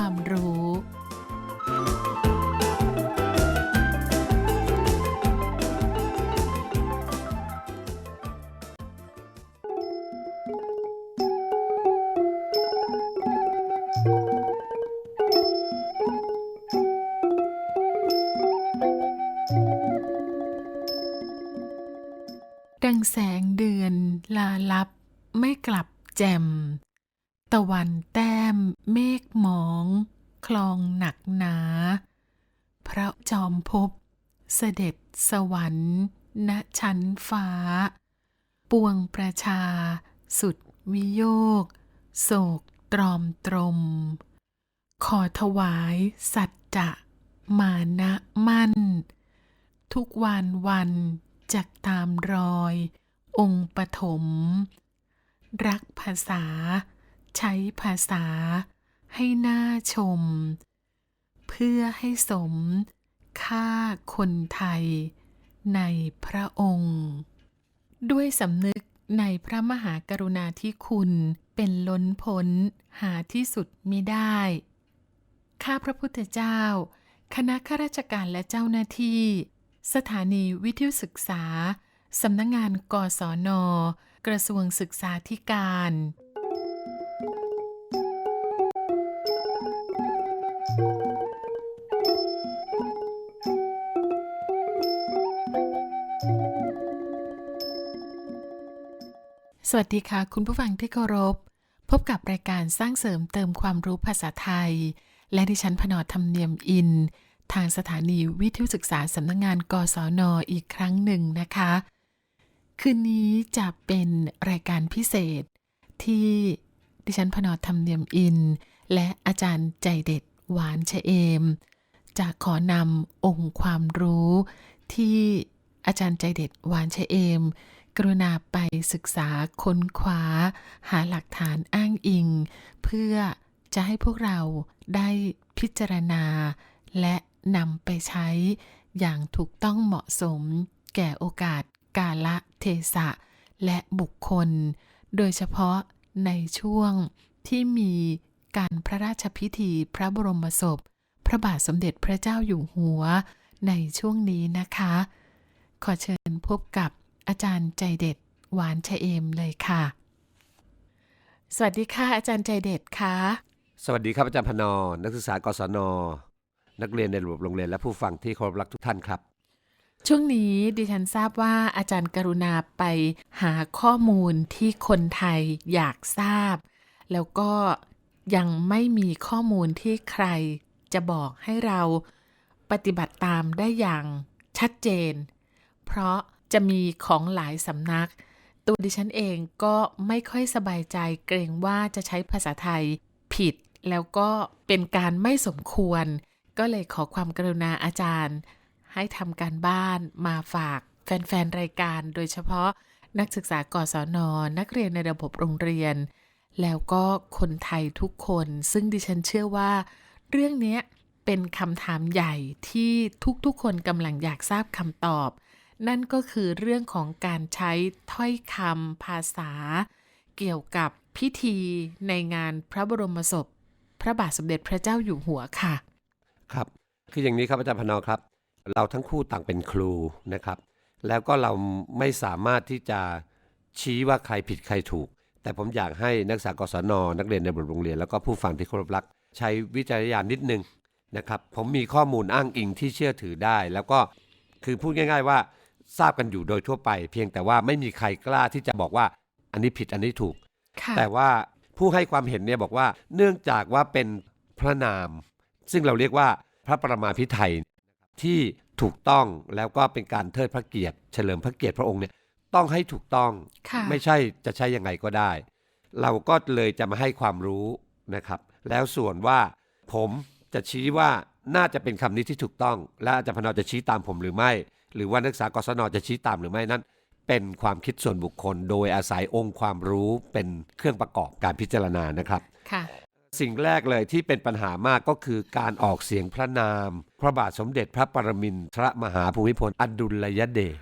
ความรู้ ดังแสงเดือนลาลับไม่กลับแจ่มตะวันแต้ คลองหนักหนา พระจอมภพเสด็จสวรรค์ ณชั้นฟ้า ปวงประชา สุดวิโยก โศกตรอมตรม ขอถวายสัจจะมานะมั่น ทุกวันวันจักตามรอย องค์ปฐม รักภาษา ใช้ภาษา ให้น่าชม เพื่อให้สมค่าคนไทยในพระองค์ ด้วยสำนึกในพระมหากรุณาธิคุณเป็นล้นพ้นหาที่สุดมิได้ ข้าพระพุทธเจ้า คณะข้าราชการและเจ้าหน้าที่ สถานีวิทยุศึกษา สำนักงงานกศน กระทรวงศึกษาธิการ สวัสดีค่ะ คุณผู้ฟังที่เคารพ พบกับรายการสร้างเสริมเติมความรู้ภาษาไทย และดิฉันพนอธรรมเนียมอิน ทางสถานีวิทยุศึกษาสำนักงงานกศนอีกครั้งหนึ่งนะคะ คืนนี้จะเป็นรายการพิเศษ ที่ดิฉันพนอธรรมเนียมอิน และอาจารย์ใจเด็ดหวานเชเอม จะขอนำองค์ความรู้ที่อาจารย์ใจเด็ดหวานเชเอม กรุณาไปศึกษาค้นคว้า หาหลักฐานอ้างอิง เพื่อจะให้พวกเราได้พิจารณา และนำไปใช้อย่างถูกต้องเหมาะสม แก่โอกาสกาละเทศะ และบุคคล โดยเฉพาะในช่วงที่มีการพระราชพิธีพระบรมศพ พระบาทสมเด็จพระเจ้าอยู่หัวในช่วงนี้นะคะ ขอเชิญพบกับ อาจารย์ใจเด็ด หวานชะเอมเลยค่ะ สวัสดีค่ะ อาจารย์ใจเด็ดค่ะ สวัสดีครับอาจารย์พนอนักศึกษากศน นักเรียนในระบบโรงเรียนและผู้ฟังที่เคารพรักทุกท่านครับ ช่วงนี้ดิฉันทราบว่าอาจารย์กรุณาไปหาข้อมูลที่คนไทยอยากทราบ แล้วก็ยังไม่มีข้อมูลที่ใครจะบอกให้เราปฏิบัติตามได้อย่างชัดเจน เพราะ จะมีของหลายสำนัก ตัวดิฉันเองก็ไม่ค่อยสบายใจเกรงว่าจะใช้ภาษาไทยผิด แล้วก็เป็นการไม่สมควร ก็เลยขอความกรุณาอาจารย์ ให้ทำการบ้านมาฝากแฟนๆ รายการโดยเฉพาะนักศึกษากศนนักเรียนในระบบโรงเรียน แล้วก็คนไทยทุกคน ซึ่งดิฉันเชื่อว่า เรื่องนี้เป็นคำถามใหญ่ที่ทุกๆ คนกำลังอยากทราบคำตอบ นั่นก็คือเรื่องของการใช้ถ้อยคำภาษา เกี่ยวกับพิธีในงานพระบรมศพ พระบาทสมเด็จพระเจ้าอยู่หัวค่ะ ครับ คืออย่างนี้ครับอาจารย์พนอครับ เราทั้งคู่ต่างเป็นครูนะครับ แล้วก็เราไม่สามารถที่จะชี้ว่าใครผิดใครถูก แต่ผมอยากให้นักศึกษากศนนักเรียนในบบโรงเรียน แล้วก็ผู้ฟังที่เคารพรัก ใช้วิจารณญาณนิดนึงนะครับ ผมมีข้อมูลอ้างอิงที่เชื่อถือได้ แล้วก็คือพูดง่าย ๆ ว่า ทราบกันอยู่โดยทั่วไป เพียงแต่ว่าไม่มีใครกล้าที่จะบอกว่าอันนี้ผิดอันนี้ถูกค่ะแต่ว่าผู้ให้ความเห็นเนี่ยบอกว่าเนื่องจากว่าเป็นพระนาม ซึ่งเราเรียกว่าพระประมาพิไทยที่ถูกต้องแล้วก็เป็นการเทิดพระเกียรติ เฉลิมพระเกียรติพระองค์เนี่ยต้องให้ถูกต้องค่ะไม่ใช่จะใช้ยังไงก็ได้ เราก็เลยจะมาให้ความรู้นะครับ แล้วส่วนว่าผมจะชี้ว่าน่าจะเป็นคำนี้ที่ถูกต้อง และอาจารย์พนอจะชี้ตามผมหรือไม่ หรือว่านักศึกษากศนจะชี้ตามหรือไม่นั้น เป็นความคิดส่วนบุคคล โดยอาศัยองค์ความรู้เป็นเครื่องประกอบการพิจารณานะครับค่ะสิ่งแรกเลยที่เป็นปัญหามากก็คือการออกเสียงพระนาม พระบาทสมเด็จพระปรมินทรมหาภูมิพลอดุลยเดช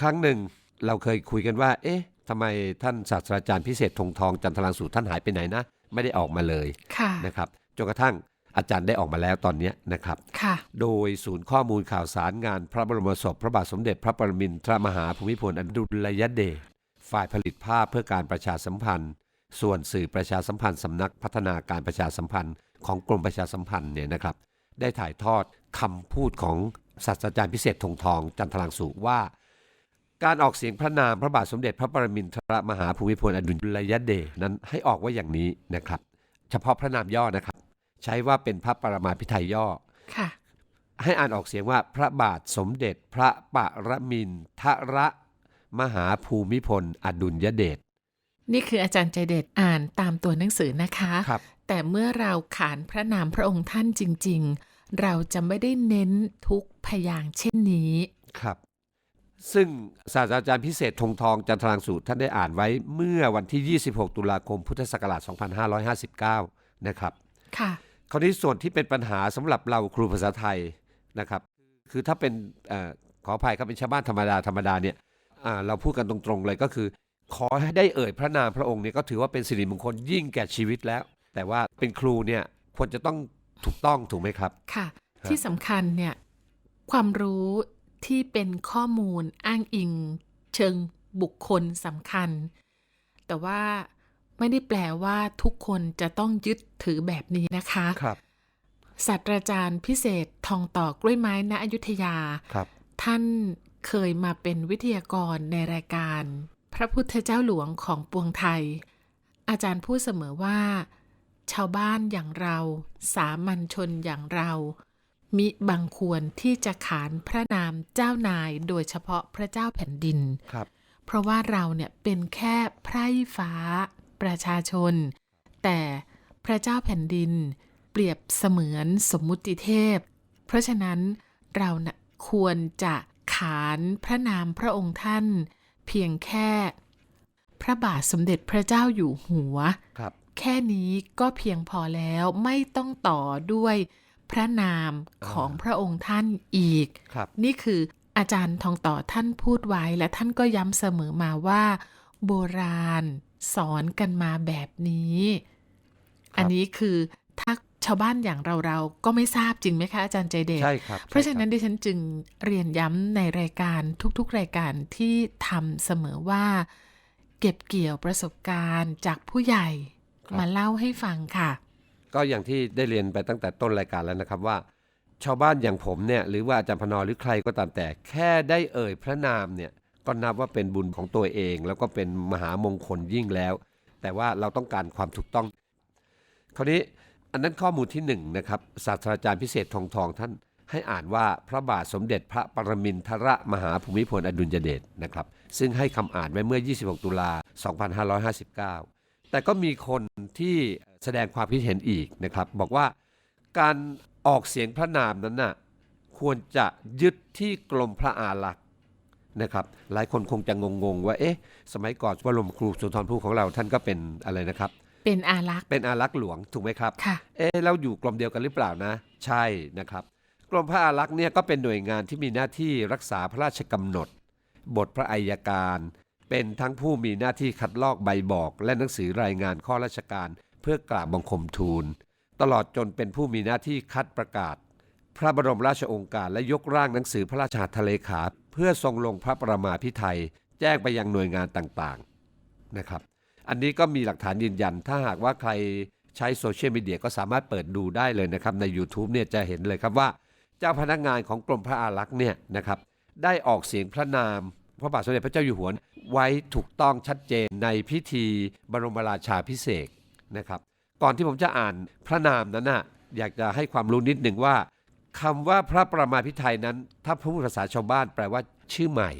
ครั้งหนึ่งเราเคยคุยกันว่า เอ๊ะทำไมท่านศาสตราจารย์พิเศษธงทองจันทรังสูตรท่านหายไปไหนนะ ไม่ได้ออกมาเลยค่ะนะครับจนกระทั่ง อาจารย์ได้ออกมาแล้วตอนเนี้ยนะครับค่ะโดยศูนย์ข้อมูลข่าวสารงานพระบรมศพ พระบาทสมเด็จพระปรมินทรมหาภูมิพลอดุลยเดช ฝ่ายผลิตภาพเพื่อการประชาสัมพันธ์ ส่วนสื่อประชาสัมพันธ์สำนักพัฒนาการประชาสัมพันธ์ของกรมประชาสัมพันธ์เนี่ยนะครับ ได้ถ่ายทอดคำพูดของศาสตราจารย์พิเศษธงทอง จันทรังสุว่า การออกเสียงพระนามพระบาทสมเด็จพระปรมินทรมหาภูมิพลอดุลยเดชนั้นให้ออกว่าอย่างนี้นะครับ เฉพาะพระนามย่อนะครับ ใช้ว่าเป็นพระปรมาภิไธยย่อค่ะ ให้อ่านออกเสียงว่าพระบาทสมเด็จพระปรมินทรมหาภูมิพล อดุลยเดชนี่คืออาจารย์ใจเด็ดอ่านตามตัวหนังสือนะคะครับแต่เมื่อเราขานพระนามพระองค์ท่านจริง ๆ เราจะไม่ได้เน้นทุกพยางค์เช่นนี้ครับ ซึ่งศาสตราจารย์พิเศษธงทองจันทรังสุท่านได้อ่านไว้เมื่อวันที่ 26 ตุลาคมพุทธศักราช 2559 นะครับ ค่ะ คราวนี้ส่วนที่เป็นปัญหาสำหรับเราครูภาษาไทยนะครับ คือถ้าเป็นเออขออภัยครับเป็นชาวบ้านธรรมดาธรรมดาเนี่ยอ่าเราพูดกันตรงๆเลยก็คือ ขอให้ได้เอ่ยพระนามพระองค์เนี่ยก็ถือว่าเป็นสิริมงคลยิ่งแก่ชีวิตแล้ว แต่ว่าเป็นครูเนี่ยควรจะต้องถูกต้องถูกไหมครับ ค่ะครับที่สำคัญเนี่ยความรู้ที่เป็นข้อมูลอ้างอิง เชิงบุคคลสำคัญ แต่ว่า ไม่ได้แปลว่าทุกคนจะต้องยึดถือแบบนี้นะคะครับศาสตราจารย์พิเศษทองต่อกล้วยไม้ณอยุธยาครับ ท่านเคยมาเป็นวิทยากรในรายการ พระพุทธเจ้าหลวงของปวงไทย อาจารย์พูดเสมอว่า ชาวบ้านอย่างเรา สามัญชนอย่างเรา มิบังควรที่จะขานพระนามเจ้านายโดยเฉพาะพระเจ้าแผ่นดินครับ เพราะว่าเราเนี่ยเป็นแค่ไพร่ฟ้า ประชาชน แต่พระเจ้าแผ่นดิน เปรียบเสมือนสมมุติเทพ เพราะฉะนั้นเรานะควรจะขานพระนามพระองค์ท่าน เพียงแค่ พระบาทสมเด็จพระเจ้าอยู่หัวครับแค่นี้ก็เพียงพอแล้วไม่ต้องต่อด้วยพระนามของพระองค์ท่านอีกครับนี่คืออาจารย์ทองต่อท่านพูดไว้และท่านก็ย้ำเสมอมาว่า โบราณ สอนกันมาแบบนี้ครับอันนี้คือถ้าชาวบ้านอย่างเราเราๆก็ไม่ทราบจริงไหมคะอาจารย์ใจเดชใช่ครับ เพราะฉะนั้นใช่คบดิฉันจึงเรียนย้ำในรายการทุกๆ รายการที่ทำเสมอว่า เก็บเกี่ยวประสบการณ์จากผู้ใหญ่ครับมาเล่าให้ฟังค่ะ ก็อย่างที่ได้เรียนไปตั้งแต่ต้นรายการแล้วนะครับว่า ชาวบ้านอย่างผมเนี่ยหรือว่าอาจารย์พนอหรือใครก็ตามแต่ แค่ได้เอ่ยพระนามเนี่ย ก็นับว่าเป็นบุญของตัวเอง แล้วก็เป็นมหามงคลยิ่งแล้ว แต่ว่าเราต้องการความถูกต้อง คราวนี้อันนั้นข้อมูลที่หนึ่งนะครับศาสตราจารย์พิเศษทองทองท่านให้อ่านว่าพระบาทสมเด็จพระปรมินทรมหาภูมิพลอดุลยเดชนะครับ ซึ่งให้คำอ่านไว้เมื่อ 26 ตุลา 2559 แต่ก็มีคนที่แสดงความคิดเห็นอีกนะครับ บอกว่าการออกเสียงพระนามนั้นน่ะควรจะยึดที่กรมพระอารักษ นะครับหลายคนคงจะงงๆ ว่าเอ๊ะสมัยก่อนวรมครูสุนทรภู่ของเราท่านก็เป็นอะไรนะครับ เป็นอารักษ์เป็นอารักษ์หลวงถูกไหมครับค่ะเอ๊ะเราอยู่กรมเดียวกันหรือเปล่านะ ใช่นะครับกรมพระอารักษ์เนี่ยก็เป็นหน่วยงานที่มีหน้าที่รักษาพระราชกำหนด บทพระอัยการ เป็นทั้งผู้มีหน้าที่คัดลอกใบบอก และหนังสือรายงานข้อราชการ เพื่อกราบบังคมทูล ตลอดจนเป็นผู้มีหน้าที่คัดประกาศ พระบรมราชโองการและยกร่างหนังสือพระราชหัตถเลขา เพื่อทรงลงพระประมาพิไทยแจ้งไปยังหน่วยงานต่างๆนะครับ อันนี้ก็มีหลักฐานยืนยัน ถ้าหากว่าใครใช้โซเชียลมีเดียก็สามารถเปิดดูได้เลยนะครับ ใน YouTube เนี่ยจะเห็นเลยครับว่า เจ้าพนักงานของกรมพระอารักษ์เนี่ยนะครับได้ออกเสียงพระนาม พระบาทสมเด็จพระเจ้าอยู่หัวไว้ถูกต้องชัดเจนในพิธีบรมราชาพิเศษนะครับ ก่อนที่ผมจะอ่านพระนามนั้นน่ะอยากจะให้ความรู้นิดหนึ่งว่า คำว่าพระประมาพิไทยนั้น ถ้าพูดภาษาชาวบ้านแปลว่าชื่อใหม่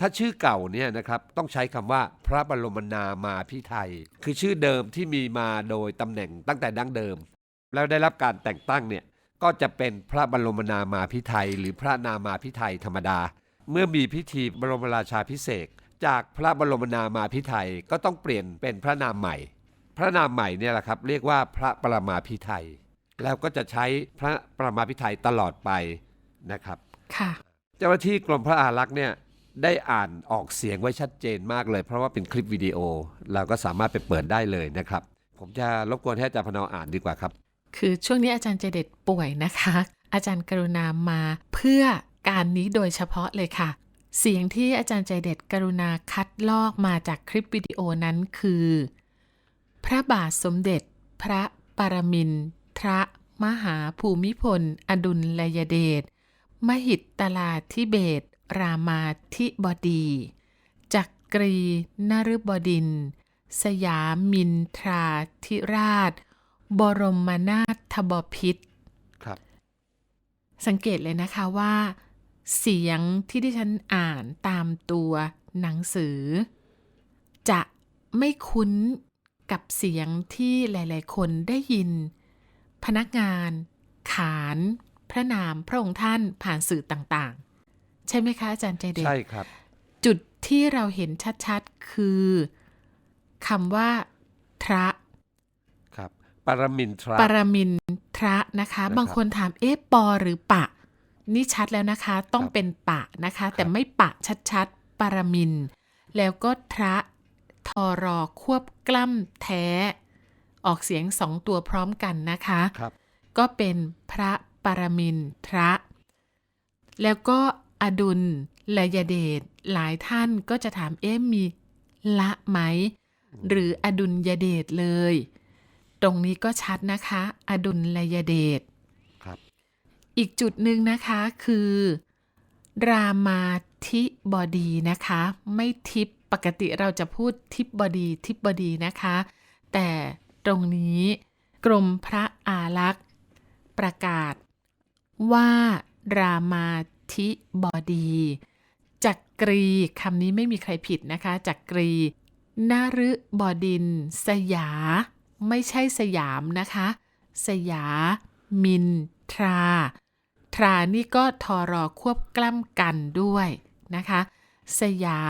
ถ้าชื่อเก่าเนี่ยนะครับต้องใช้คำว่าพระบรมนามาพิไทย คือชื่อเดิมที่มีมาโดยตำแหน่งตั้งแต่ดั้งเดิม แล้วได้รับการแต่งตั้งเนี่ยก็จะเป็นพระบรมนามาพิไทย หรือพระนามาพิไทยธรรมดา เมื่อมีพิธีบรมราชาพิเศษจากพระบรมนามาพิไทยก็ต้องเปลี่ยนเป็นพระนามใหม่ พระนามใหม่เนี่ยแหละครับเรียกว่าพระประมาพิไทย แล้วก็จะใช้พระประมาพิไทยตลอดไปนะครับค่ะเจ้าหน้าที่กรมพระอารักษ์เนี่ยได้อ่านออกเสียงไว้ชัดเจนมากเลย เพราะว่าเป็นคลิปวิดีโอ เราก็สามารถไปเปิดได้เลยนะครับ ผมจะรบกวนให้อาจารย์พนออ่านดีกว่าครับ คือช่วงนี้อาจารย์เจเด็ดป่วยนะคะ อาจารย์กรุณามาเพื่อการนี้โดยเฉพาะเลยค่ะ เสียงที่อาจารย์ใจเด็ดกรุณาคัดลอกมาจากคลิปวิดีโอนั้นคือ พระบาทสมเด็จ พระปรมิน ทรมหาภูมิพล อดุลยเดช มหิตตลาธิเบศรรามาธิบดี จักรีนฤบดินทร์สยามินทราธิราช บรมนาถบพิตรครับ สังเกตเลยนะคะว่า เสียงที่ดิฉันอ่านตามตัวหนังสือ จะไม่คุ้นกับเสียงที่หลาย ๆ คนได้ยิน พนักงาน ขาน พระนามพระองค์ท่านผ่านสื่อต่างๆ ใช่ไหมคะอาจารย์ใจเด็ดใช่ครับ จุดที่เราเห็นชัดๆคือคำว่าทระครับปรมินทราปรมินทระนะคะนะครับบางคนถามเอ๊ะปอหรือปะ นี่ชัดแล้วนะคะ ต้องครับเป็นปะนะคะ แต่ครับไม่ปะชัดๆปรมิน แล้วก็ทระทอรอควบกล้ำแท้ ออกเสียงสองตัวพร้อมกันนะคะครับก็เป็นพระปรมินทระ แล้วก็อดุลลยเดชหลายท่านก็จะถามเอ๊ะมีละไหม หรืออดุลยเดชเลย ตรงนี้ก็ชัดนะคะ อดุลลยเดชครับ อีกจุดหนึ่งนะคะคือ รามาธิบดีนะคะ ไม่ทิปปกติเราจะพูดทิปบดีทิปบดีนะคะ แต่ ตรงนี้ กรมพระอารักษ์ ประกาศ ว่ารามาธิบดี จักรีคำนี้ไม่มีใครผิดนะคะ จักรีนฤบดิน สยา ไม่ใช่สยามนะคะ สยา มิน ทรา ทรานี่ก็ทอรอควบกล้ำกันด้วยนะคะ สยา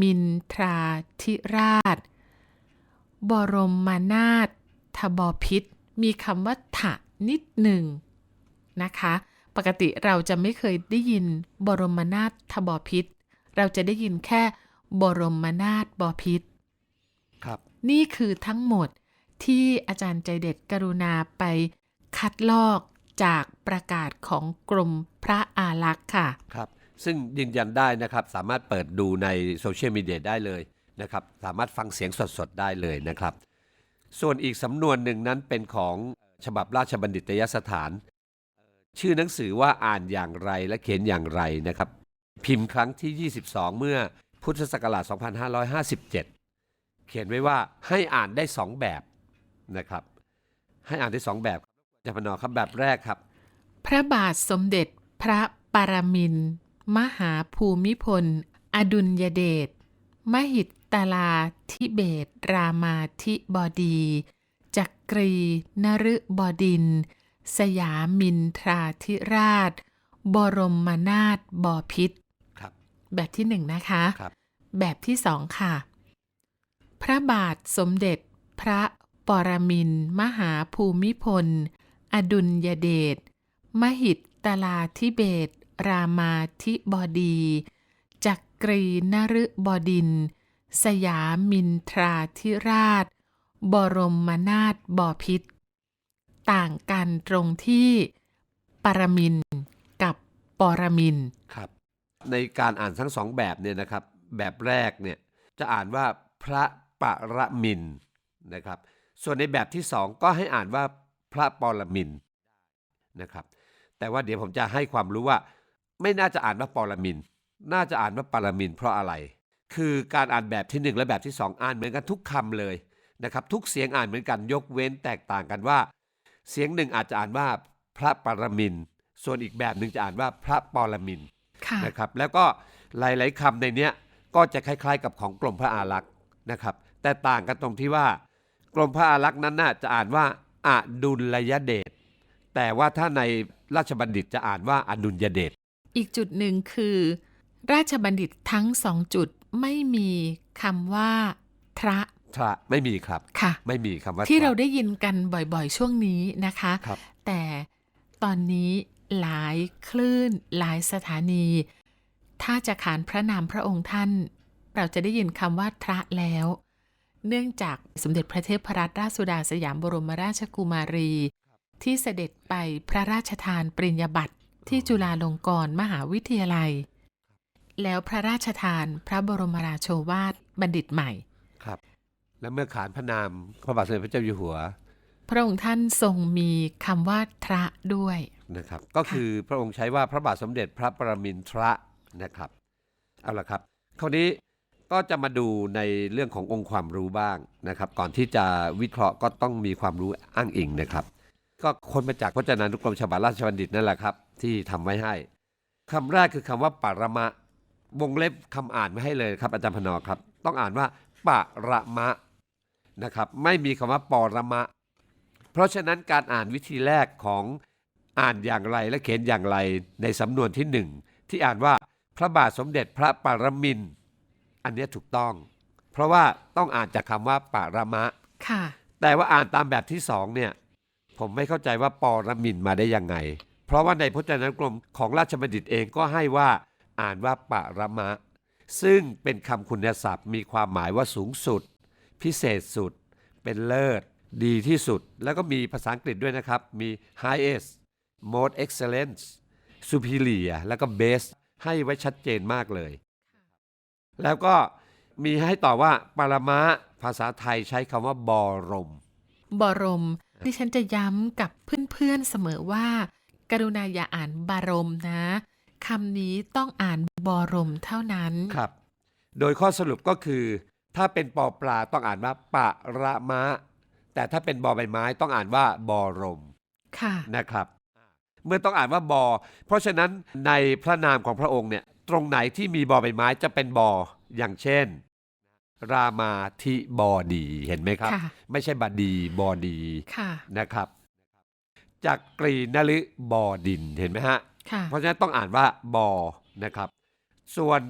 มินทราธิราช บรมนาถทบพิษมีคำว่าถะนิดหนึ่งนะคะ ปกติเราจะไม่เคยได้ยินบรมนาถทบพิษเราจะได้ยินแค่บรมนาถบพิษครับ นี่คือทั้งหมดที่อาจารย์ใจเด็ดกรุณาไปคัดลอกจากประกาศของกรมพระอารักษ์ค่ะ ครับ ซึ่งยืนยันได้นะครับ สามารถเปิดดูในโซเชียลมีเดียได้เลย นะครับสามารถฟังเสียงสดๆได้เลยนะครับ ส่วนอีกสำนวนหนึ่งนั้นเป็นของฉบับราชบัณฑิตยสถาน ชื่อหนังสือว่าอ่านอย่างไรและเขียนอย่างไรนะครับ พิมพ์ครั้งที่ 22 เมื่อพุทธศักราช 2557 เขียนไว้ว่าให้อ่านได้สองแบบนะครับ ให้อ่านได้สองแบบจารย์พนอครับแบบแรกครับ พระบาทสมเด็จพระปรมินทรมหาภูมิพล อดุลยเดชมหิด ตตลาธิเบศรรามาธิบดี จักรีนฤบดินทร์สยามินทราธิราช บรมนาถบพิตรครับ แบบที่หนึ่งนะคะครับแบบที่สองค่ะ พระบาทสมเด็จพระปรมินทรมหาภูมิพล อดุลยเดช มหิตตลาธิเบศรรามาธิบดี จักรีนฤบดินทร์ สยามินทราธิราช บรมนาถบพิตร ต่างกันตรงที่ปรมินกับปรมินครับ ในการอ่านทั้งสองแบบเนี่ยนะครับ แบบแรกเนี่ยจะอ่านว่าพระปรมินนะครับ ส่วนในแบบที่สองก็ให้อ่านว่าพระปรมินนะครับ แต่ว่าเดี๋ยวผมจะให้ความรู้ว่า ไม่น่าจะอ่านว่าปรมิน น่าจะอ่านว่าปรมินเพราะอะไร คือการอ่านแบบที่หนึ่งและแบบที่สองอ่านเหมือนกันทุกคำเลยนะครับทุกเสียงอ่านเหมือนกันยกเว้นแตกต่างกันว่า เสียงหนึ่งอาจจะอ่านว่าพระปรมิน ส่วนอีกแบบหนึ่งจะอ่านว่าพระปรมินนะครับแล้วก็หลาย ๆคำในเนี้ยก็จะคล้าย ๆ กับของกรมพระอารักษ์นะครับแต่ต่างกันตรงที่ว่ากรมพระอารักษ์นั้นน่าจะอ่านว่าอดุลยเดชแต่ว่าถ้าในราชบัณฑิตจะอ่านว่าอดุลยเดชอีกจุดหนึ่งคือ ราชบัณฑิตทั้งสองจุด ไม่มีคำว่าทระทระไม่มีครับค่ะ ไม่มีคำว่าที่ทะเราได้ยินกันบ่อยๆ ช่วงนี้นะคะครับแต่ตอนนี้หลายคลื่น หลายสถานี ถ้าจะขานพระนามพระองค์ท่าน เราจะได้ยินคำว่าทระแล้ว เนื่องจากสมเด็จพระเทพรัตนราชสุดาสยามบรมราชกุมารี ที่เสด็จไปพระราชทานปริญญาบัตรที่จุฬาลงกรณ์มหาวิทยาลัย แล้วพระราชทานพระบรมราโชวาทบัณฑิตใหม่ ครับ และเมื่อขานพระนามพระบาทสมเด็จพระเจ้าอยู่หัว พระองค์ท่านทรงมีคำว่าทระด้วยนะครับ ก็คือพระองค์ใช้ว่าพระบาทสมเด็จพระปรมินทรนะครับ เอาละครับ คราวนี้ก็จะมาดูในเรื่องขององค์ความรู้บ้างนะครับ ก่อนที่จะวิเคราะห์ก็ต้องมีความรู้อ้างอิงนะครับ ก็ค้นมาจากพจนานุกรมฉบับราชบัณฑิตนั่นแหละครับ ที่ทำไว้ให้คำแรกคือคำว่าปรมะ วงเล็บคำอ่านไม่ให้เลยครับอาจารย์พนอครับ ต้องอ่านว่าปรมะนะครับไม่มีคำว่าปรมะ เพราะฉะนั้นการอ่านวิธีแรกของอ่านอย่างไรและเขียนอย่างไรในสำนวนที่หนึ่งที่อ่านว่าพระบาทสมเด็จพระปรมินทร์อันเนี้ยถูกต้อง เพราะว่าต้องอ่านจากคำว่าปรมะค่ะ แต่ว่าอ่านตามแบบที่สองเนี่ยผมไม่เข้าใจว่าปรมินทร์มาได้ยังไง เพราะว่าในพจนานุกรมของราชบัณฑิตเองก็ให้ว่า อ่านว่าปรมะ ซึ่งเป็นคำคุณศัพท์มีความหมายว่าสูงสุด พิเศษสุด เป็นเลิศ ดีที่สุด แล้วก็มีภาษาอังกฤษด้วยนะครับ มี highest most excellent superior แล้วก็ best ให้ไว้ชัดเจนมากเลย แล้วก็มีให้ต่อว่าปรมะภาษาไทยใช้คำว่าบรม บรม ดิฉันจะย้ำกับเพื่อนๆเสมอว่า กรุณาอย่าอ่านบารมนะ คำนี้ต้องอ่านบรมเท่านั้น ครับ โดยข้อสรุปก็คือ ถ้าเป็นปอปลาต้องอ่านว่าปะระมะ แต่ถ้าเป็นบอใบไม้ต้องอ่านว่าบอรม ค่ะ นะครับ เมื่อต้องอ่านว่าบอ เพราะฉะนั้นในพระนามของพระองค์เนี่ย ตรงไหนที่มีบอใบไม้จะเป็นบอ อย่างเช่น รามาธิบอดี เห็นไหมครับ ค่ะ ไม่ใช่บดีบอดี ค่ะ นะครับจักกรีนฤบอดินเห็นไหมฮะค่ะ เพราะฉะนั้นต้องอ่านว่าบอนะครับ ส่วน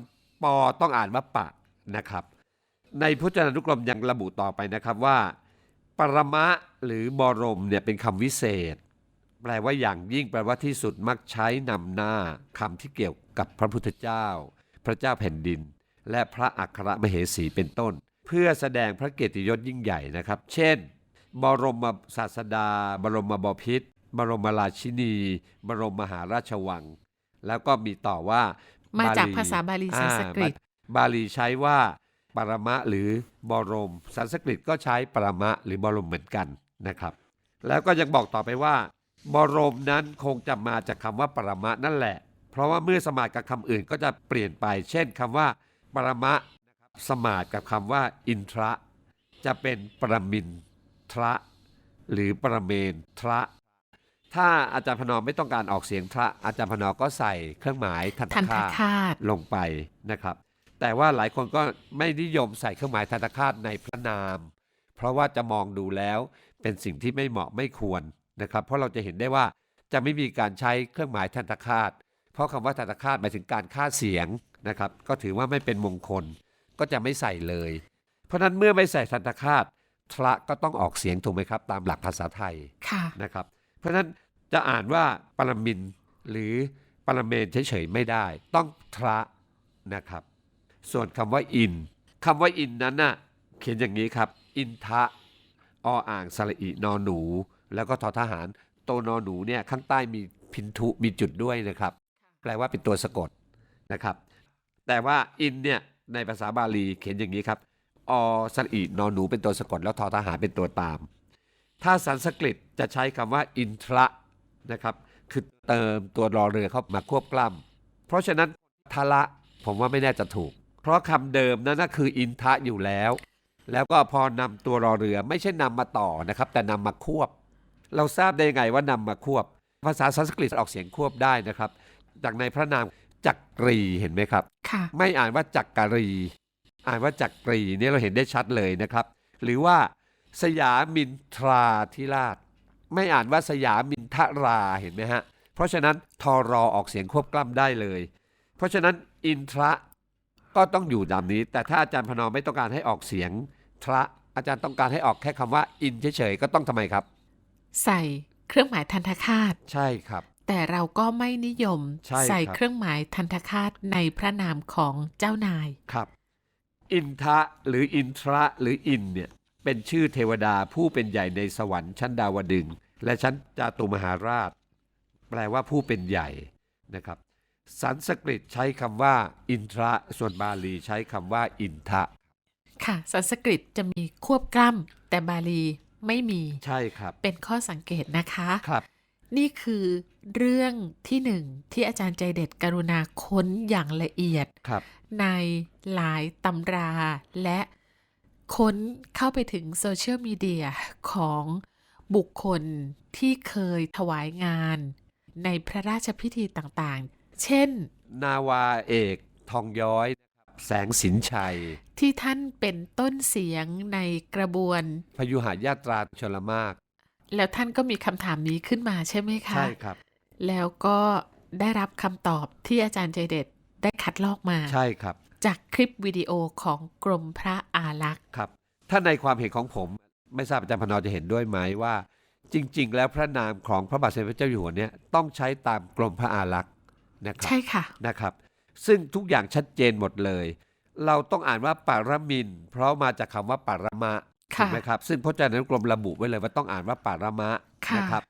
ปอต้องอ่านว่าปะนะครับ ในพจนานุกรมยังระบุต่อไปนะครับว่า ปรมะหรือบรมเนี่ยเป็นคำวิเศษ แปลว่าอย่างยิ่งแปลว่าที่สุดมักใช้นำหน้าคำที่เกี่ยวกับพระพุทธเจ้า พระเจ้าแผ่นดิน และพระอัครมเหสีเป็นต้น เพื่อแสดงพระเกียรติยศยิ่งใหญ่นะครับ เช่น บรมศาสดา บรมบพิตร บรมราชินี บรมมหาราชวัง แล้วก็มีต่อว่ามามาจากภาษาบาลีสันสกฤต บาลีใช้ว่าปรมะหรือบรม สันสกฤตก็ใช้ปรมะหรือบรมเหมือนกันนะครับ แล้วก็ยังบอกต่อไปว่า บรมนั้นคงจะมาจากคำว่าปรมะนั่นแหละ เพราะว่าเมื่อสมาดกับคำอื่นก็จะเปลี่ยนไป เช่นคำว่าปรมะนะครับสมาดกับคำว่า อินทระ จะเป็นปรมินทระ หรือปรเมนทระ ถ้าอาจารย์พนอมไม่ต้องการออกเสียงทระอาจารย์พนอมก็ใส่เครื่องหมายทันตทันทคาตคาตลงไปนะครับ แต่ว่าหลายคนก็ไม่นิยมใส่เครื่องหมายทันตคาตในพระนาม เพราะว่าจะมองดูแล้วเป็นสิ่งที่ไม่เหมาะไม่ควรนะครับ เพราะเราจะเห็นได้ว่าจะไม่มีการใช้เครื่องหมายทันตคาต เพราะคำว่าทันตคาตหมายถึงการฆ่าเสียงนะครับ ก็ถือว่าไม่เป็นมงคลก็จะไม่ใส่เลย เพราะฉะนั้นเมื่อไม่ใส่ทันตคาตทระก็ต้องออกเสียงถูกไหมครับ ตามหลักภาษาไทยค่ะนะครับ เพราะฉะนั้นจะอ่านว่าปรมินหรือปรเมนเฉยๆไม่ได้ ต้องทระนะครับ ส่วนคำว่าอินคำว่าอินนั้นน่ะเขียนอย่างนี้ครับ อินทะออ่างสระอินอหนู แล้วก็ทอทหารโตวนอหนูเนี่ยข้างใต้มีพินทุมีจุดด้วยนะครับ แปลว่าเป็นตัวสะกดนะครับ แต่ว่าอินเนี่ยในภาษาบาลีเขียนอย่างนี้ครับอสระอินอหนูเป็นตัวสะกดแล้วทอทหารเป็นตัวตาม ถ้าสันสกฤตจะใช้คำว่าอินทระนะครับ คือเติมตัวรอเรือเข้ามาควบกล้ำเพราะฉะนั้นทละผมว่าไม่น่าจะถูก เพราะคำเดิมนั้นนะคืออินทะอยู่แล้ว แล้วก็พอนำตัวรอเรือไม่ใช่นำมาต่อนะครับ แต่นำมาควบ เราทราบได้ยังไงว่านำมาควบ ภาษาสันสกฤตออกเสียงควบได้นะครับ จากในพระนามจักรีเห็นไหมครับค่ะไม่อ่านว่าจักการี อ่านว่าจักรีเนี่ยเราเห็นได้ชัดเลยนะครับ หรือว่า สยามินทราธิราช ไม่อ่านว่าสยามินทราเห็นไหมฮะ เพราะฉะนั้นทอรอออกเสียงควบกล้ำได้เลย เพราะฉะนั้นอินทระก็ต้องอยู่ดามนี้ แต่ถ้าอาจารย์พนอมไม่ต้องการให้ออกเสียงทระอาจารย์ต้องการให้ออกแค่คำว่า อินเฉยๆก็ต้องทำไมครับ ใส่เครื่องหมายทันทคาตใช่ครับ แต่เราก็ไม่นิยมใช่ครับใส่เครื่องหมายทันทคาตในพระนามของเจ้านายครับ อินทะหรืออินทระหรืออินเนี่ย เป็นชื่อเทวดาผู้เป็นใหญ่ในสวรรค์ชั้นดาวดึงส์และชั้นจาตุมหาราช แปลว่าผู้เป็นใหญ่นะครับสันสกฤตใช้คำว่า อินทระส่วนบาลีใช้คำว่า อินทะค่ะสันสกฤตจะมีควบกล้ำแต่บาลีไม่มีใช่ครับ เป็นข้อสังเกตนะคะครับ นี่คือเรื่องที่หนึ่งที่อาจารย์ใจเด็ดกรุณาค้นอย่างละเอียดครับในหลายตำราและ ค้นเข้าไปถึงโซเชียลมีเดียของบุคคลที่เคยถวายงาน ในพระราชพิธีต่างๆ เช่น นาวาเอกทองย้อยนะครับแสงสินชัย ที่ท่านเป็นต้นเสียงในกระบวน พยุหายาตราชลมาก แล้วท่านก็มีคำถามนี้ขึ้นมาใช่ไหมคะ ใช่ครับ แล้วก็ได้รับคำตอบที่อาจารย์ใจเด็ดได้คัดลอกมา ใช่ครับ จากคลิปวิดีโอของกรมพระอารักษ์ครับ ถ้าในความเห็นของผม ไม่ทราบอาจารย์พนอจะเห็นด้วยไหมว่า จริง ๆ แล้วพระนามของพระบาทสมเด็จพระเจ้าอยู่หัวเนี่ยต้องใช้ตามกรมพระอารักษ์นะครับใช่ค่ะนะครับ ซึ่งทุกอย่างชัดเจนหมดเลย เราต้องอ่านว่าปารมินทร์เพราะมาจากคำว่าปารมะค่ะถูกไหมครับ ซึ่งพจนานุกรมระบุไว้เลยว่าต้องอ่านว่าปารมะค่ะนะครับ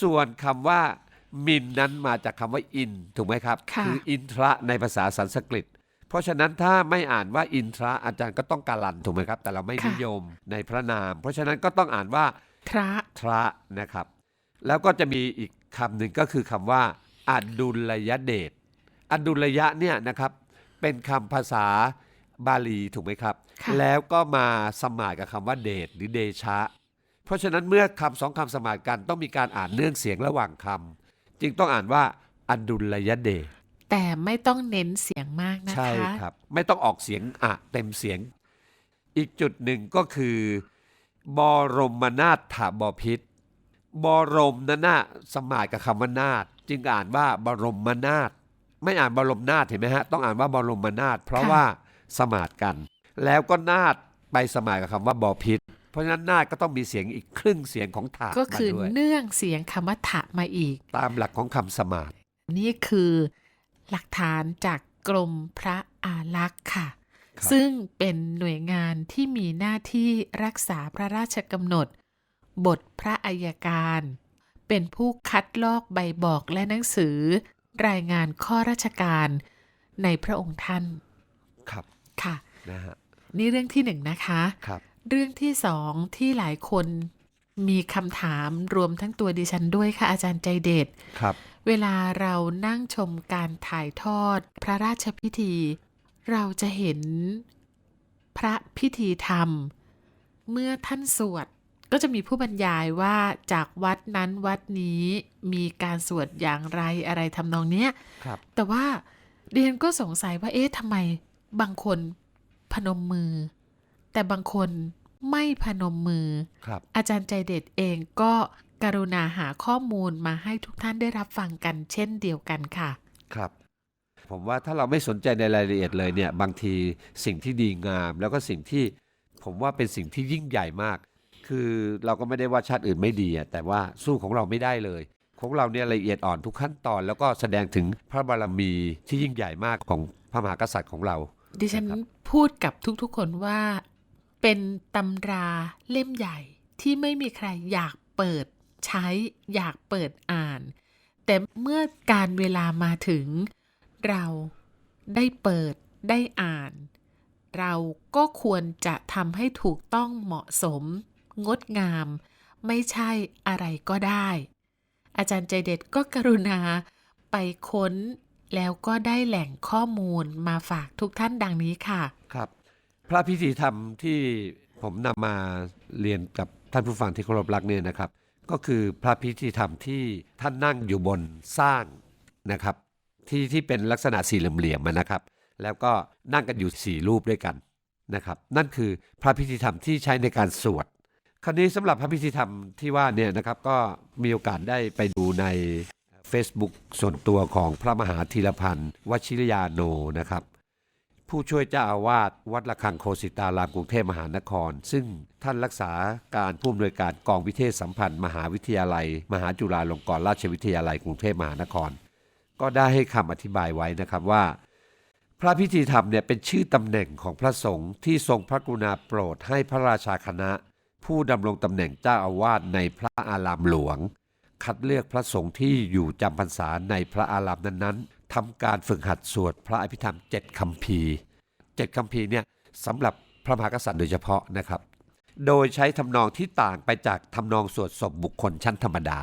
ส่วนคำว่ามินนั้นมาจากคำว่าอิน ถูกไหมครับค่ะออินทระในภาษาสันสกฤต เพราะฉะนั้นถ้าไม่อ่านว่าอินทระอาจารย์ก็ต้องการันถูกไหมครับ แต่เราไม่นิยมในพระนาม เพราะฉะนั้นก็ต้องอ่านว่าพระทระนะครับ แล้วก็จะมีอีกคำหนึ่งก็คือคำว่าอดุลยเดชอดุลยะเนี่ยนะครับเป็นคำภาษาบาลีถูกไหมครับค่ะแล้วก็มาสมานกับคำว่าเดชหรือเดชะ เพราะฉะนั้นเมื่อคำสองคำสมานกันต้องมีการอ่านเนื่องเสียงระหว่างคำจึงต้องอ่านว่าอดุลยเดช แต่ไม่ต้องเน้นเสียงมากนะคะ ใช่ครับ ไม่ต้องออกเสียงอะเต็มเสียง อีกจุดหนึ่งก็คือบรมนาถถบพิษบรมนั่นน่ะสมานกับคำว่านาถจึงอ่านว่าบรมนาถไม่อ่านบรมนาถเห็นไหมฮะต้องอ่านว่าบรมนาถเพราะว่าสมานกัน แล้วก็นาถไปสมานกับคำว่าบพิษเพราะฉะนั้นนาถก็ต้องมีเสียงอีกครึ่งเสียงของถาก็คือมาด้วยเนื่องเสียงคำว่าถะมาอีก ตามหลักของคำสมานนี่คือ หลักฐานจากกรมพระอารักษ์ค่ะครับซึ่งเป็นหน่วยงานที่มีหน้าที่รักษาพระราชกำหนด บทพระอัยการ เป็นผู้คัดลอกใบบอกและหนังสือ รายงานข้อราชการในพระองค์ท่าน ครับ ค่ะนะฮะนี่เรื่องที่หนึ่งนะคะครับเรื่องที่สองที่หลายคนมีคำถามรวมทั้งตัวดิฉันด้วยค่ะอาจารย์ใจเด็ดครับ เวลาเรานั่งชมการถ่ายทอด พระราชพิธี เราจะเห็นพระพิธีธรรม เมื่อท่านสวดก็จะมีผู้บรรยายว่าจากวัดนั้นวัดนี้มีการสวดอย่างไรอะไรทำนองเนี้ยครับแต่ว่าเรียนก็สงสัยว่าเอ๊ะทำไมบางคนพนมมือ แต่บางคนไม่พนมมือครับอาจารย์ใจเด็ดเองก็ กรุณาหาข้อมูลมาให้ทุกท่านได้รับฟังกันเช่นเดียวกันค่ะ ครับ ผมว่าถ้าเราไม่สนใจในรายละเอียดเลยเนี่ย บางทีสิ่งที่ดีงาม แล้วก็สิ่งที่ผมว่าเป็นสิ่งที่ยิ่งใหญ่มาก คือเราก็ไม่ได้ว่าชาติอื่นไม่ดีอะแต่ว่าสู้ของเราไม่ได้เลยของเราเนี่ยละเอียดอ่อนทุกขั้นตอน แล้วก็แสดงถึงพระบารมีที่ยิ่งใหญ่มากของพระมหากษัตริย์ของเรา ดิฉันนะครับพูดกับทุกๆคนว่าเป็นตำราเล่มใหญ่ที่ไม่มีใครอยากเปิด ใช้อยากเปิดอ่าน แต่เมื่อการเวลามาถึง เราได้เปิดได้อ่าน เราก็ควรจะทำให้ถูกต้องเหมาะสม งดงาม ไม่ใช่อะไรก็ได้ อาจารย์ใจเด็ดก็กรุณาไปค้นแล้วก็ได้แหล่งข้อมูลมาฝากทุกท่านดังนี้ค่ะครับ พระพิธีธรรมที่ผมนำมาเรียนกับท่านผู้ฟังที่เคารพรักเนี่ยนะครับ ก็คือพระพิธีธรรมที่ท่านนั่งอยู่บนสร้างนะครับ ที่ที่เป็นลักษณะสี่เหลี่ยมๆนะครับ แล้วก็นั่งกันอยู่สี่รูปด้วยกันนะครับ นั่นคือพระพิธีธรรมที่ใช้ในการสวดคราวนี้สำหรับพระพิธีธรรมที่ว่าเนี่ยนะครับก็มีโอกาสได้ไปดูใน Facebook ส่วนตัวของพระมหาธีรพันธ์วชิรยาโนนะครับ ผู้ช่วยเจ้าอาวาสวัดระฆังโคสิตารามกรุงเทพมหานคร ซึ่งท่านรักษาการผู้อำนวยการกองวิเทศสัมพันธ์ มหาวิทยาลัย มหาจุฬาลงกรณราชวิทยาลัยกรุงเทพมหานคร ก็ได้ให้คำอธิบายไว้นะครับว่า พระพิธีธรรมเนี่ยเป็นชื่อตำแหน่งของพระสงฆ์ที่ทรงพระกรุณาโปรดให้พระราชาคณะ ผู้ดำรงตำแหน่งเจ้าอาวาสในพระอารามหลวง คัดเลือกพระสงฆ์ที่อยู่จำพรรษาในพระอารามนั้นๆ ทำการฝึกหัดสวดพระอภิธรรมเจ็ดคำพีเจ็ดคำพีเนี่ยสำหรับพระมหากษัตริย์โดยเฉพาะนะครับ โดยใช้ทำนองที่ต่างไปจากทำนองสวดศพบุคคลชั้นธรรมดา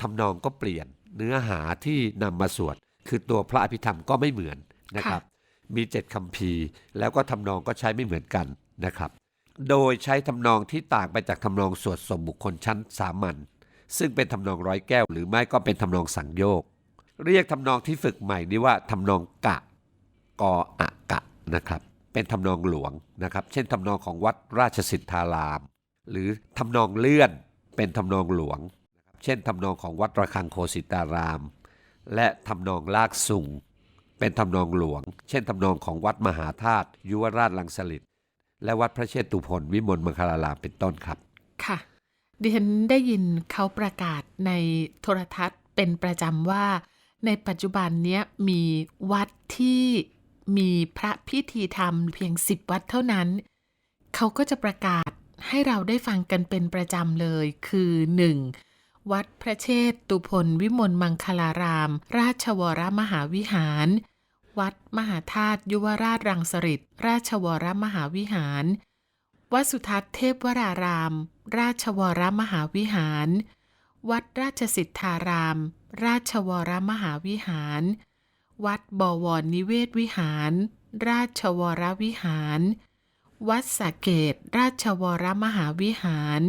ทำนองก็เปลี่ยนเนื้อหาที่นำมาสวด คือตัวพระอภิธรรมก็ไม่เหมือนนะครับ มีเจ็ดคำพีแล้วก็ทำนองก็ใช้ไม่เหมือนกันนะครับ โดยใช้ทำนองที่ต่างไปจากทำนองสวดสมบุคคลชั้นสามัญซึ่งเป็นทำนองร้อยแก้ว หรือไม่ก็เป็นทำนองสังโยก เรียกทำนองที่ฝึกใหม่นี้ว่าทำนองกะกออะกะนะครับ เป็นทำนองหลวงนะครับ เช่นทำนองของวัดราชสิทธาราม หรือทำนองเลื่อนเป็นทำนองหลวง เช่นทำนองของวัดระฆังโคสิตาราม และทำนองลากสุงเป็นทำนองหลวง เช่นทำนองของวัดมหาธาตุยุวราชลังสลิดและวัดพระเชตุพนวิมลมังคลารามเป็นต้นครับ ค่ะ ดิฉันได้ยินเขาประกาศในโทรทัศน์เป็นประจำว่า ในปัจจุบันเนี้ยมีวัดที่มีพระพิธีธรรมเพียงสิบวัดเท่านั้น เขาก็จะประกาศให้เราได้ฟังกันเป็นประจำเลย คือ 1. วัดพระเชษตุพนวิมลมังคลาราม ราชวรมหาวิหาร วัดมหาธาตุยุวราชรังสฤษราชวรมหาวิหาร วัดสุทัศน์เทพวราราม ราชวรมหาวิหาร วัดราชสิทธาราม ราชวรมหาวิหาร วัดบวรนิเวศวิหาร ราชวรวิหาร วัดสะเกตราชวรมหาวิหาร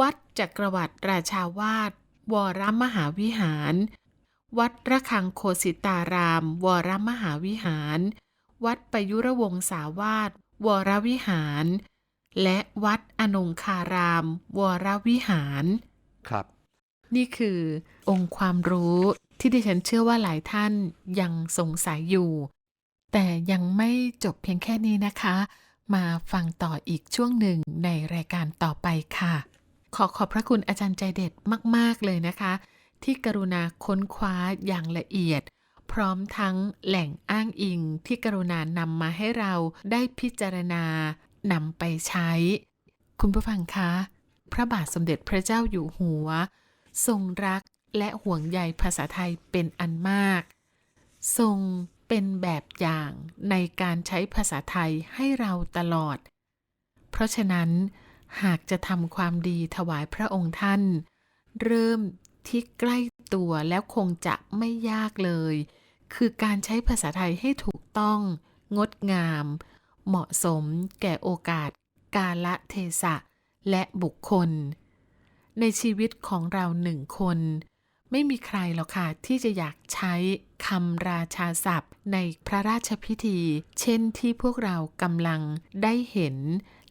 วัดจักรวรรดิราชาวาสวรมหาวิหาร วัดระฆังโคสิตาราม วรมหาวิหาร วัดประยุรวงศาวาสวรวิหาร และวัดอนงคาราม วรวิหาร ครับ นี่คือองค์ความรู้ที่ดิฉันเชื่อว่าหลายท่านยังสงสัยอยู่ แต่ยังไม่จบเพียงแค่นี้นะคะ มาฟังต่ออีกช่วงหนึ่งในรายการต่อไปค่ะ ขอขอบพระคุณอาจารย์ใจเด็ดมาก ๆ เลยนะคะ ที่กรุณาค้นคว้าอย่างละเอียด พร้อมทั้งแหล่งอ้างอิงที่กรุณานำมาให้เราได้พิจารณานำไปใช้ คุณผู้ฟังคะ พระบาทสมเด็จพระเจ้าอยู่หัว ทรงรักและห่วงใยภาษาไทยเป็นอันมาก ทรงเป็นแบบอย่างในการใช้ภาษาไทยให้เราตลอด เพราะฉะนั้น หากจะทำความดีถวายพระองค์ท่าน เริ่มที่ใกล้ตัวแล้วคงจะไม่ยากเลย คือการใช้ภาษาไทยให้ถูกต้อง งดงาม เหมาะสมแก่โอกาส กาละเทศะ และบุคคล ในชีวิตของเราหนึ่งคน ไม่มีใครหรอกค่ะที่จะอยากใช้คำราชาศัพท์ ในพระราชพิธี เช่นที่พวกเรากำลังได้เห็น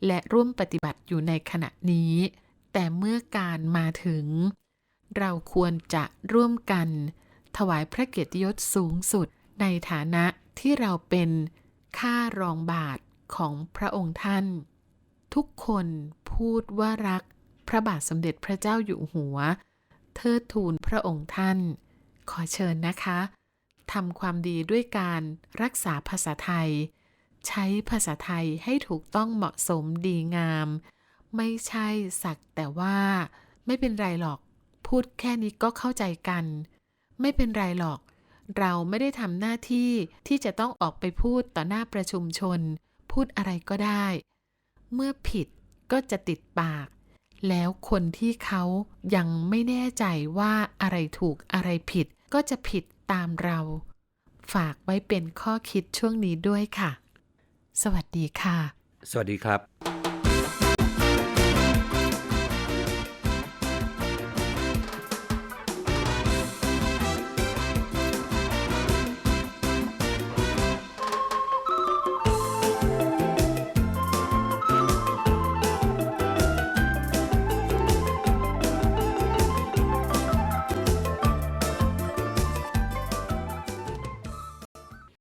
และร่วมปฏิบัติอยู่ในขณะนี้ แต่เมื่อการมาถึง เราควรจะร่วมกัน ถวายพระเกียรติยศสูงสุดในฐานะที่เราเป็นข้ารองบาทของพระองค์ท่าน ทุกคนพูดว่ารัก พระบาทสมเด็จพระเจ้าอยู่หัว เทิดทูนพระองค์ท่าน ขอเชิญนะคะทำความดีด้วยการรักษาภาษาไทย ใช้ภาษาไทยให้ถูกต้องเหมาะสมดีงาม ไม่ใช่สักแต่ว่า ไม่เป็นไรหรอก พูดแค่นี้ก็เข้าใจกัน ไม่เป็นไรหรอก เราไม่ได้ทำหน้าที่ที่จะต้องออกไปพูดต่อหน้าประชุมชน พูดอะไรก็ได้ เมื่อผิดก็จะติดปาก แล้วคนที่เขายังไม่แน่ใจว่าอะไรถูกอะไรผิดก็จะผิดตามเรา ฝากไว้เป็นข้อคิดช่วงนี้ด้วยค่ะ สวัสดีค่ะ สวัสดีครับ